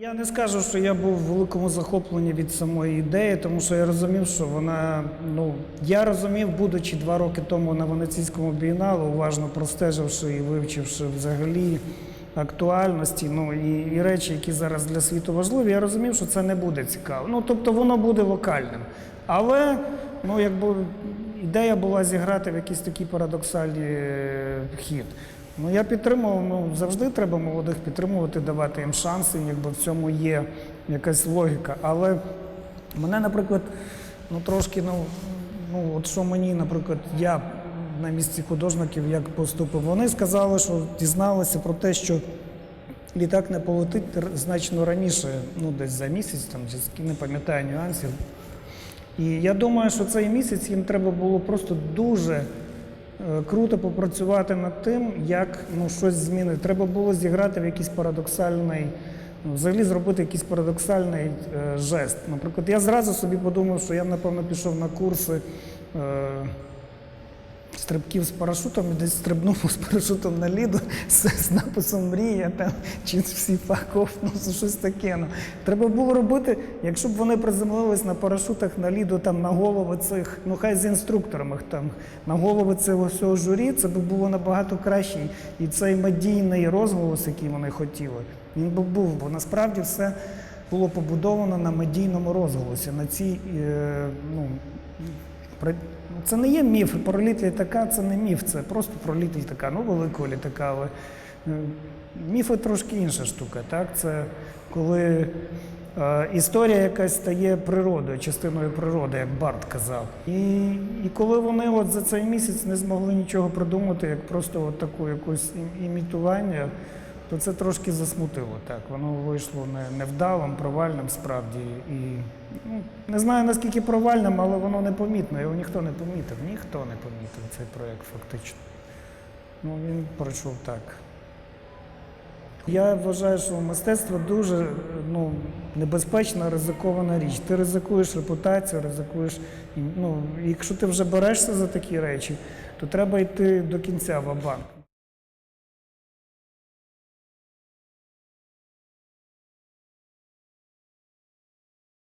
Я не скажу, що я був в великому захопленні від самої ідеї, тому що я розумів, що вона ну я розумів, будучи два роки тому на Венеційському бієнале, уважно простеживши і вивчивши взагалі актуальності, ну і, і речі, які зараз для світу важливі, я розумів, що це не буде цікаво. Ну тобто воно буде локальним. Але ну якби ідея була зіграти в якийсь такий парадоксальний е, хід. Ну я підтримував, ну завжди треба молодих підтримувати, давати їм шанси, якби в цьому є якась логіка. Але мене, наприклад, ну трошки, ну, ну от що мені, наприклад, я на місці художників як поступив. Вони сказали, що дізналися про те, що літак не полетить значно раніше, ну десь за місяць, там не пам'ятаю нюансів. І я думаю, що цей місяць їм треба було просто дуже круто попрацювати над тим, як ну, щось змінити. Треба було зіграти в якийсь парадоксальний, ну, взагалі зробити якийсь парадоксальний е, жест. Наприклад, я зразу собі подумав, що я, напевно, пішов на курси. Е, Стрибків з парашутом і десь стрибнув з парашутом на ліду з, з написом Мрія там чи всі факов, ну щось таке. Ну треба було робити, якщо б вони приземлились на парашутах на ліду там на голови цих, ну хай з інструкторами там на голови цього всього журі, це б було набагато краще. І цей медійний розголос, який вони хотіли, він би був, бо насправді все було побудовано на медійному розголосі, на цій е, ну, Це не є міф. Про літ літака це не міф, це просто про літ літака, ну великого літака. Але е, міфи трошки інша штука. Так? Це коли е, історія якась стає природою, частиною природи, як Барт казав. І, і коли вони от за цей місяць не змогли нічого придумати, як просто от таку якусь імітування, то це трошки засмутило. Так, воно вийшло не, невдалим, провальним справді. І ну, не знаю наскільки провальним, але воно непомітно. Його ніхто не помітив. Ніхто не помітив цей проєкт фактично. Ну, він пройшов так. Я вважаю, що мистецтво дуже ну, небезпечна, ризикована річ. Ти ризикуєш репутацію, ризикуєш. Ну, якщо ти вже берешся за такі речі, то треба йти до кінця в банк